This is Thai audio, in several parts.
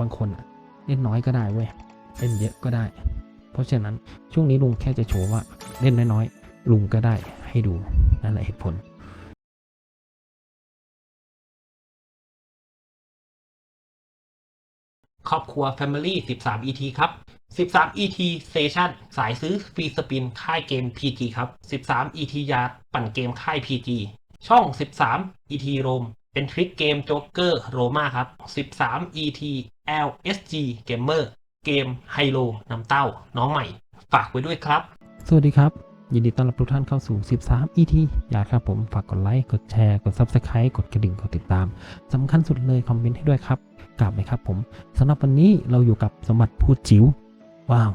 บางคนเล่นน้อยก็ได้เว้ยเล่นเยอะก็ได้ เพราะฉะนั้นช่วงนี้ลุงแค่จะโชว์ว่าเล่นน้อยๆลุงก็ได้ให้ดูนั่นแหละเหตุผลครอบครัว Family 13 ET ครับ 13 ET Station สายซื้อฟรีสปินค่ายเกม PG ครับ 13 ET ยาปั่นเกมค่าย PG ช่อง 13 ET Rome เป็นทริกเกมโจ๊กเกอร์โรมาครับ 13 ET LSG Gamer เกมไฮโลน้ำเต้า น้องใหม่ ฝากไว้ด้วยครับ สวัสดีครับ ยินดีต้อนรับทุกท่านเข้าสู่ 13 ET อยากครับผมฝากกดไลค์ กดแชร์ กด Subscribe กดกระดิ่ง กดติดตาม สำคัญสุดเลยคอมเมนต์ให้ด้วยครับกลับเลยครับผมสำหรับวันนี้เราอยู่กับสมบัติพูดจิ๋วว้าว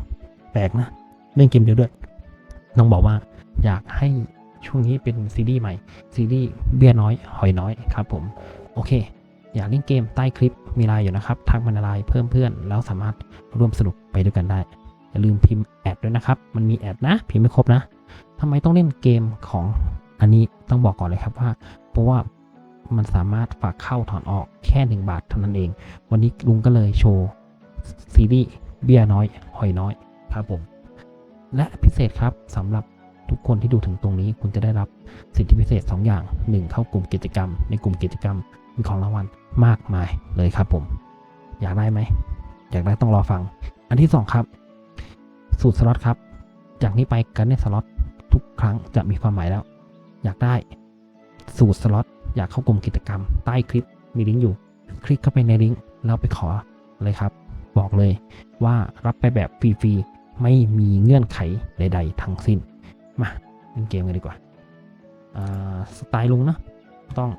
แปลกนะ เล่นเกมเดียวด้วย น้องบอกว่าอยากให้ ช่วงนี้เป็นซีรีส์ใหม่ ซีรีส์เบี้ยน้อย หอยน้อยครับผม โอเค อยากเล่นเกมใต้คลิปมีไลน์อยู่นะครับ ทักมาในไลน์เพิ่มเพื่อน แล้วสามารถร่วมสนุกไปด้วยกันได้ อย่าลืมพิมพ์แอดด้วยนะครับ มันมีแอดนะ พิมพ์ไม่ครบนะทำไมต้องเล่นเกมของอันนี้ต้องบอกก่อนเลยครับว่า เพราะว่ามันสามารถฝากเข้าถอนออกแค่ 1 บาทเท่านั้นเอง วันนี้ลุงก็เลยโชว์ซีรีส์เบี้ยน้อย หอยน้อยครับผม และพิเศษครับสำหรับ ทุกคนที่ดูถึงตรงนี้คุณจะได้รับสิทธิพิเศษ 2 อย่าง 1 เข้ากลุ่มกิจกรรม ในกลุ่มกิจกรรมมีของรางวัลมากมายเลยครับผม อยากได้ไหม อยากได้ต้องรอฟัง อันที่ 2 ครับ สูตรสล็อตครับ จากนี้ไปการเล่นสล็อตทุกครั้งจะมีความหมายแล้ว อยากได้สูตรสล็อตอยากเข้ากลุ่มกิจกรรม ใต้คลิปมีลิงก์อยู่ คลิกเข้าไปในลิงก์แล้วไปขอเลยครับ บอกเลยว่ารับไปแบบฟรีๆไม่มีเงื่อนไขใด ๆ ทั้งสิ้น มาเล่นเกมกันดีกว่าอ่าสไตล์ลุงเนาะต้อง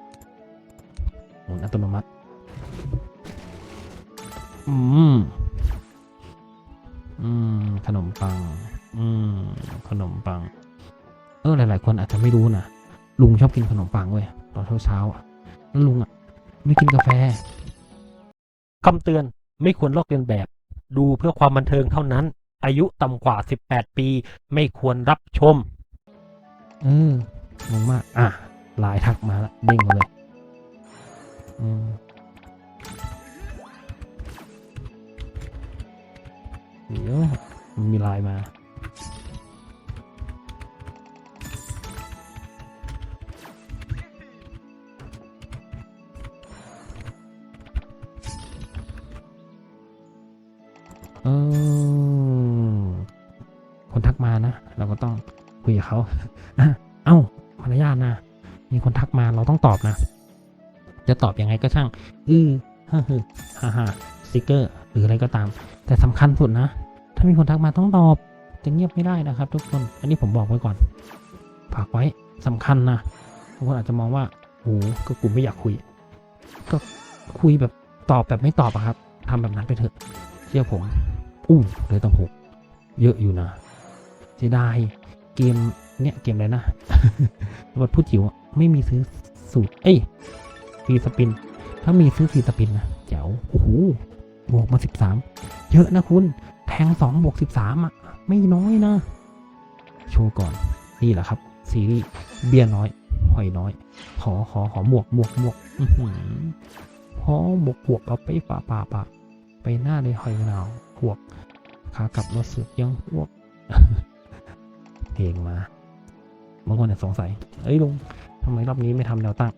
หมุนอัตโนมัติอืมอืมขนมปัง อืมขนมปัง เออหลาย ๆ คนอาจจะไม่รู้นะลุงชอบกินขนมปังเว้ยตอนเช้าๆอะแล้วลุงอะ ไม่กินกาแฟคำเตือนไม่ควรลอกเลียนแบบ ดูเพื่อความบันเทิงเท่านั้น อายุต่ำกว่า 18 ปี ไม่ควรรับชม อืมงงมาก อะลายทักมาแล้วเด้งมาเลยอืมเดี๋ยวมีลายมา เขาเอ้ามารยาทนะ มีคนทักมาเราต้องตอบนะ จะตอบยังไงก็ช่าง อือฮ่าฮึฮ่าฮ่าสติกเกอร์ หรืออะไรก็ตาม แต่สำคัญสุดนะ ถ้ามีคนทักมาต้องตอบ จะเงียบไม่ได้นะครับ ทุกคน อันนี้ผมบอกไว้ก่อน ฝากไว้สำคัญนะบางคนอาจจะมองว่าโอ้ก็กูไม่อยากคุย ก็คุยแบบตอบแบบไม่ตอบอะครับทำแบบนั้นไปเถอะ เชื่อผมอู้เลยต้องหกเยอะอยู่นะเสียดาย เกมเนี่ยเกมอะไรนะวัดพูดจิ๋วไม่มีซื้อสูตรเอ้ยฟรีสปิน ถ้ามีซื้อฟรีสปินนะเจ๋วโอ้โหบวกมาสิบสามเยอะนะคุณ แทงสองบวกสิบสามอะ ไม่น้อยนะ โชว์ก่อน นี่แหละครับ ซีรีส์เบี้ยน้อย หอยน้อย ขอขอขอหมวกหมวกหมวกอือหือพอหมวกหวกเอาไปป่าป่าป่าไปหน้าเลยหอยนาวหวกขากลับรถสึกยังหวก เพลงมาบางคนอาจสงสัย เอ้ยลุงทำไมรอบนี้ไม่ทำแนวตั้ง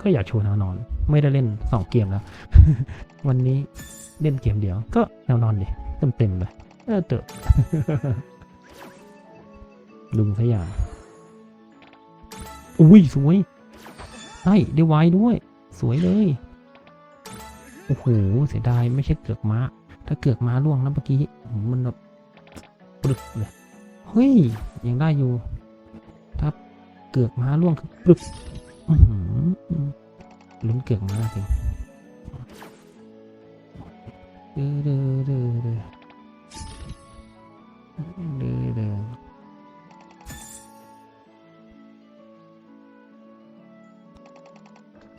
ก็อยากโชว์แนวนอน ไม่ได้เล่นสองเกมแล้ว วันนี้เล่นเกมเดียว ก็แนวนอนดิเต็มเต็มๆเลยเออเตอะลุงสยางอุ้ยสวยได้ได้ไวด้วย สวยเลย โอ้โห เสียดายไม่ใช่เกือกม้า ถ้าเกือกม้าล่วงนะเมื่อกี้มันแบบปรึกเลย เฮ้ย ยังได้อยู่ ถ้าเกือกม้าล่วงคือปรึกอื้อหือลุ้นเกือกม้าสิเด้อเด้อเด้อเด้อเด้อเด้อ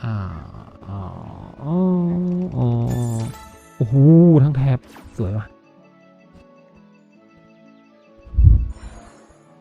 อ่าอ๋ออ๋ออ๋อโอ้โหทั้งแถบสวยว่ะ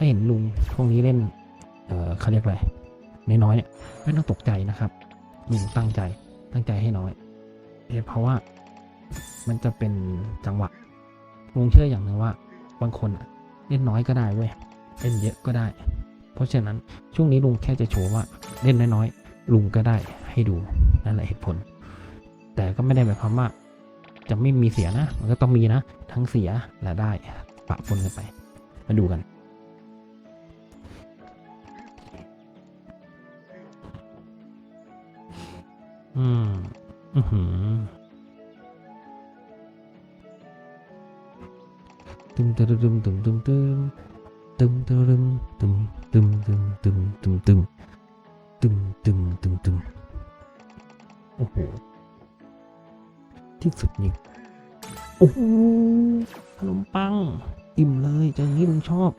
ถ้าเห็นลุงพวกนี้เล่น เออเขาเรียกอะไรน้อยๆเนี่ยไม่ต้องตกใจนะครับลุงตั้งใจตั้งใจให้น้อยเพราะว่ามันจะเป็นจังหวะลุงเชื่ออย่างหนึ่งว่าบางคนอะเล่นน้อยก็ได้เว้ยเล่นเยอะก็ได้ เพราะฉะนั้นช่วงนี้ลุงแค่จะโชว์ว่าเล่นน้อยๆลุงก็ได้ให้ดูนั่นแหละเหตุผล แต่ก็ไม่ได้หมายความว่า จะไม่มีเสียนะ มันก็ต้องมีนะ ทั้งเสียและได้ปะปนกันไป มาดูกัน อืม อือหือตึมตึมตึมตึมตึมตึมตึมตึมตึมตึมตึมตึมตึมตึมตึมตึมตึมตึมโอ้โห ที่สุดนี่โอ้โหขนมปัง อิ่มเลยจออย่างนี้ลุงชอบ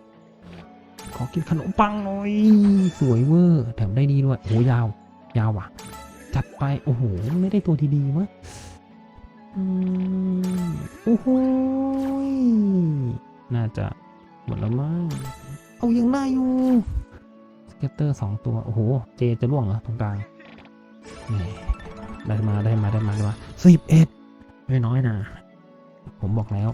ขอกินขนมปังหน่อย สวยเวอร์ แถมได้ดีด้วยโอ้ยาว ยาวว่ะ จัดไป โอ้โห ไม่ได้ตัวดีๆมั้ยอืมโอ้โหยน่าจะหมดแล้วมั้ง เอายังได้อยู่ สเก็ตเตอร์สองตัว โอ้โห เจจะล่วงเหรอตรงกลางนี่ได้มาได้มาได้มาได้มาสิบเอ็ดไม่น้อยนะ ผมบอกแล้ว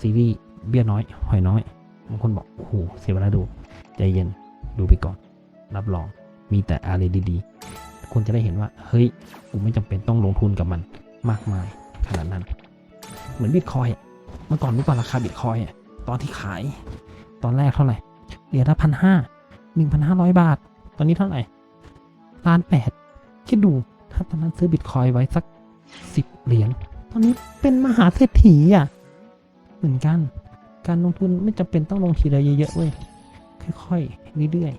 ซีรีส์เบี้ยน้อย หอยน้อยบางคนบอก โอ้โห เสียเวลาดู ใจเย็น ดูไปก่อน รับรอง มีแต่อะไรดีๆ คุณจะได้เห็นว่า เฮ้ยกูไม่จำเป็นต้องลงทุนกับมันมากมายขนาดนั้น เหมือนบิตคอย์เมื่อก่อนรู้ป่ะราคาบิตคอยตอนที่ขาย ตอนแรกเท่าไหร่เหรียญละพันห้าหนึ่งพันห้าร้อยบาท ตอนนี้เท่าไหร่ล้านแปดคิดดูถ้าตอนนั้นซื้อบิตคอยไว้สักสิบเหรียญตอนนี้เป็นมหาเศรษฐีอะเหมือนกัน การลงทุนไม่จำเป็นต้องลงทีละเยอะๆเว้ยค่อยๆเรื่อย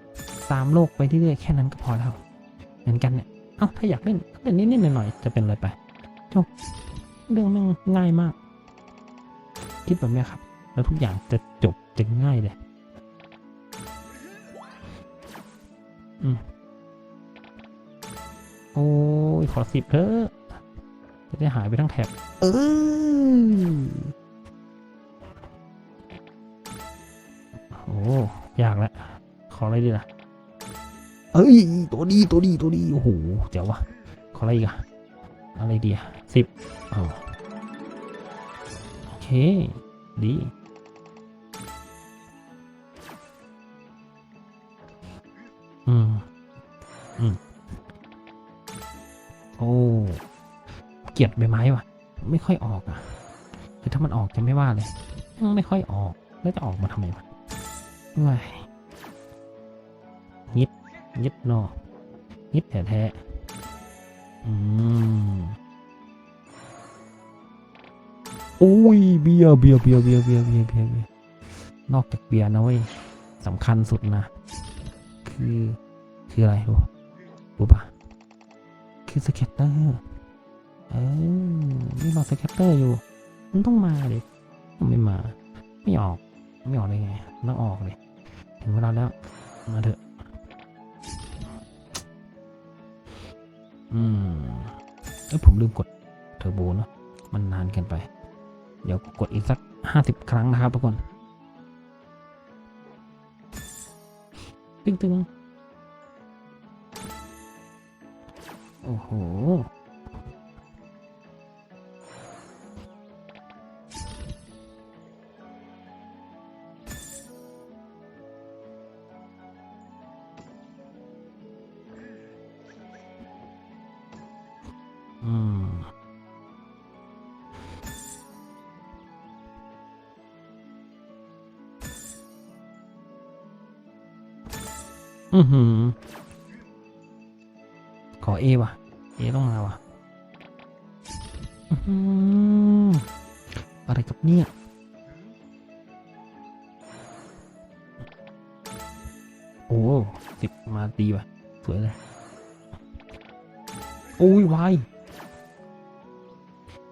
ๆตามโลกไปเรื่อยๆแค่นั้นก็พอแล้ว เหมือนกันเนี่ย เอ้าถ้าอยากเล่นเล่นนิดๆหน่อยๆจะเป็นอะไรไปจบเรื่องมันง่ายมาก คิดแบบนี้ครับ แล้วทุกอย่างจะจบจะง่ายเลยอืมโอ้ยขอสิบเถอะจะได้หายไปทั้งแถบเออโอ้ยากแล้วขออะไรดีล่ะ เอ้ยตัวดีตัวดีตัวดีโอ้โหเจ๋ววะขออะไรอีกอะอะไรดีอะสิบโอเค ดีอืมอืมโอ้เกลียดใบไม้ว่ะ ไม่ค่อยออกอะคือถ้ามันออกจะไม่ว่าเลย ไม่ค่อยออก แล้วจะออกมาทำไมวะว้ย ยิดยิดเนอยิดแท้แท้ๆอืมโอ้ยเบียร์เบียร์เบียร์เบียร์เบียร์เบียร์เบียร์เบียนอกจากเบียร์นะเว้ยสำคัญสุดนะ คือคืออะไรรู้รู้ปะคือสเก็ตเตอร์เออนี่รอสเก็ตเตอร์อยู่ มันต้องมาเลยมันไม่มา ไม่ออก ไม่ออกได้ไงต้องออกเลยถึงเวลาแล้วมาเถอะ อืมเอ้ผมลืมกดเทอร์โบเนอะมันนานเกินไป เดี๋ยวกดอีกสักห้าสิบครั้งนะครับทุกคนตึงตึงโอ้โห อือหือ ขอเอว่ะ เอต้องมาว่ะอืออะไรกับเนี่ย โอ้สิบมาดีว่ะ สวยเลย โอ้ยวาย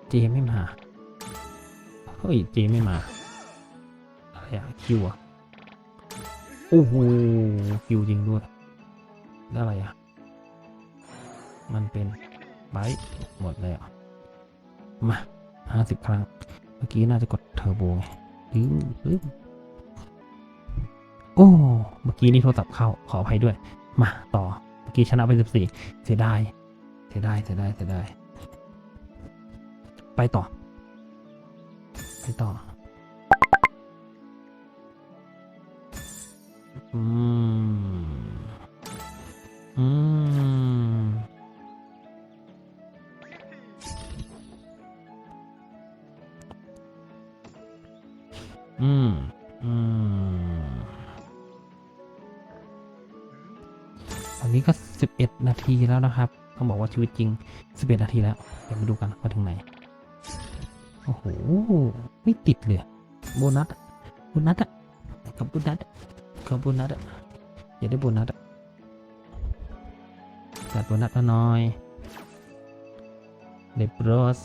เจไม่มา เฮ้ย เจไม่มา อะไรอะคิวอะ โอ้โหคิวจริงด้วยแล้อะไรอะมันเป็นไบต์หมดเลยอะ มาห้าสิบครั้ง เมื่อกี้น่าจะกดเทอร์โบไงลืมลืมโอ้ เมื่อกี้นี่โทรศัพท์เข้า ขออภัยด้วย มาต่อ เมื่อกี้ชนะไปสิบสี่เสียดาย เสียดาย เสียดาย เสียดาย ไปต่อ ไปต่อ อืม อืม อืม อืม ตอนนี้ก็สิบเอ็ดนาทีแล้วนะครับ ต้องบอกว่าชีวิตจริงสิบเอ็ดนาทีแล้ว เดี๋ยวมาดูกันว่าถึงไหน โอ้โห ไม่ติดเลย โบนัส โบนัสอะกับโบนัสอะ กับโบนัสอะอย่าได้โบนัสอะกัดโบนัสมาหน่อยเดบรส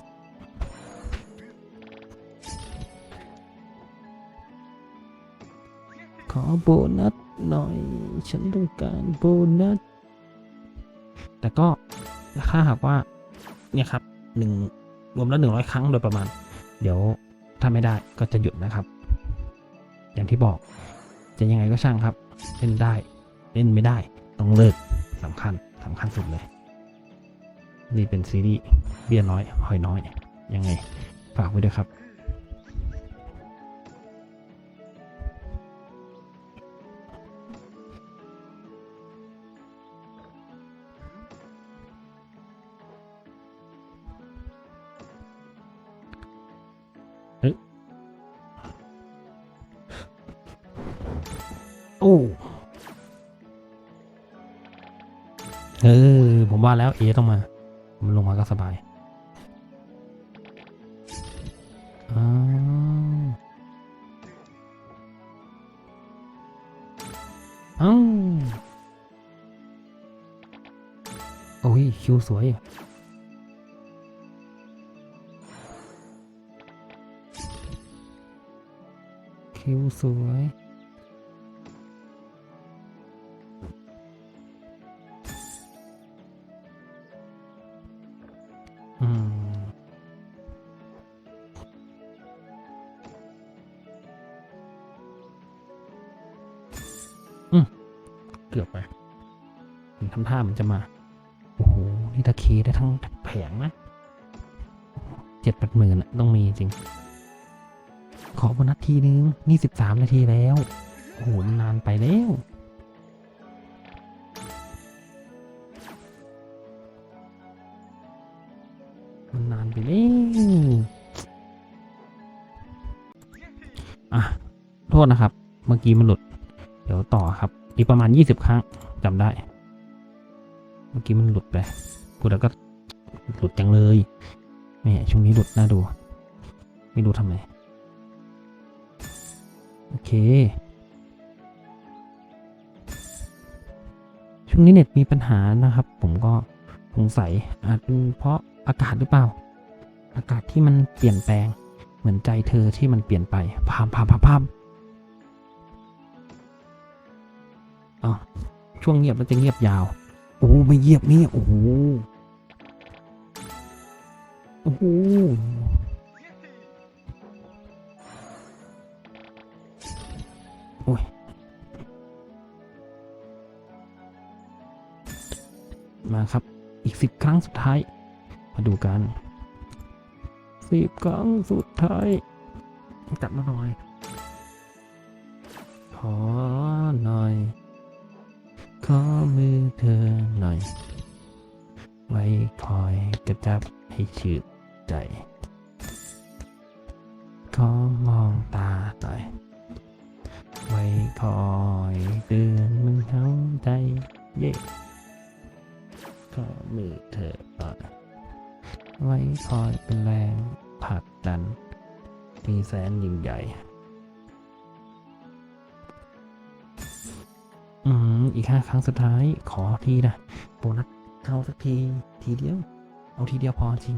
ขอโบนัสหน่อย ฉันต้องการโบนัส แต่ก็ถ้าหากว่า เนี่ยครับหนึ่งรวมแล้วหนึ่งร้อยครั้งโดยประมาณ เดี๋ยวถ้าไม่ได้ก็จะหยุดนะครับ อย่างที่บอก จะยังไงก็ช่างครับ เล่นได้ เล่นไม่ได้ ต้องเลิกสำคัญสำคัญสุดเลย นี่เป็นซีรีส์เบี้ยน้อยหอยน้อย ยังไง ฝากไว้ด้วยครับ โอ้เออ ผมว่าแล้วเอต้องมา มันลงมาก็สบายอ้าวอ้าวโอ้ย คิวสวยอะคิวสวย มันทำท่ามันจะมา โอ้โห นี่ตะเคได้ทั้งแผงนะเจ็ดแปดหมื่นอะต้องมีจริง ขอโบนัสทีนึง นี่สิบสามนาทีแล้ว โอ้โหนนานไปแล้วมันนานไปแล้วอะ โทษนะครับ เมื่อกี้มันหลุด เดี๋ยวต่อครับ อีกประมาณยี่สิบครั้งจำได้ เมื่อกี้มันหลุดไปพูดแล้วก็หลุดจังเลยแม่ช่วงนี้หลุดน่าดู ไม่รู้ทำไมโอเค ช่วงนี้เน็ตมีปัญหานะครับ ผมก็สงสัยอาจเป็นเพราะอากาศหรือเปล่า อากาศที่มันเปลี่ยนแปลง เหมือนใจเธอที่มันเปลี่ยนไปพามพามพามพามอ๋อช่วงเงียบแล้วจะเงียบยาว โอ้ไม่เงียบนี่โอ้โหโอ้โหโอ้ยมาครับอีกสิบครั้งสุดท้าย มาดูกันสิบครั้งสุดท้ายจับมาหน่อยขอหน่อย ขอมือเธอหน่อย ไว้คอยกระจับให้ชื่นใจ ขอมองตาหน่อย ไว้คอยเตือนมึงเข้าใจ เย่ขอมือเธอหน่อย ไว้คอยเป็นแรงผลักดันที่แสนยิ่งใหญ่ อีกห้าครั้งสุดท้ายขอทีนะโบนัสเข้าสักทีทีเดียว เอาทีเดียวพอจริง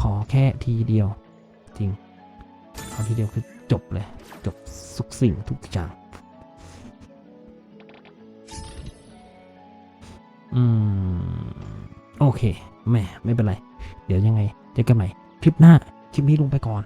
ขอแค่ทีเดียว จริง เอาทีเดียวคือจบเลย จบสุกสิ่งทุกอย่างอืม โอเคแม่ไม่เป็นไร เดี๋ยวยังไง เจอกันใหม่ คลิปหน้า คลิปนี้ลงไปก่อน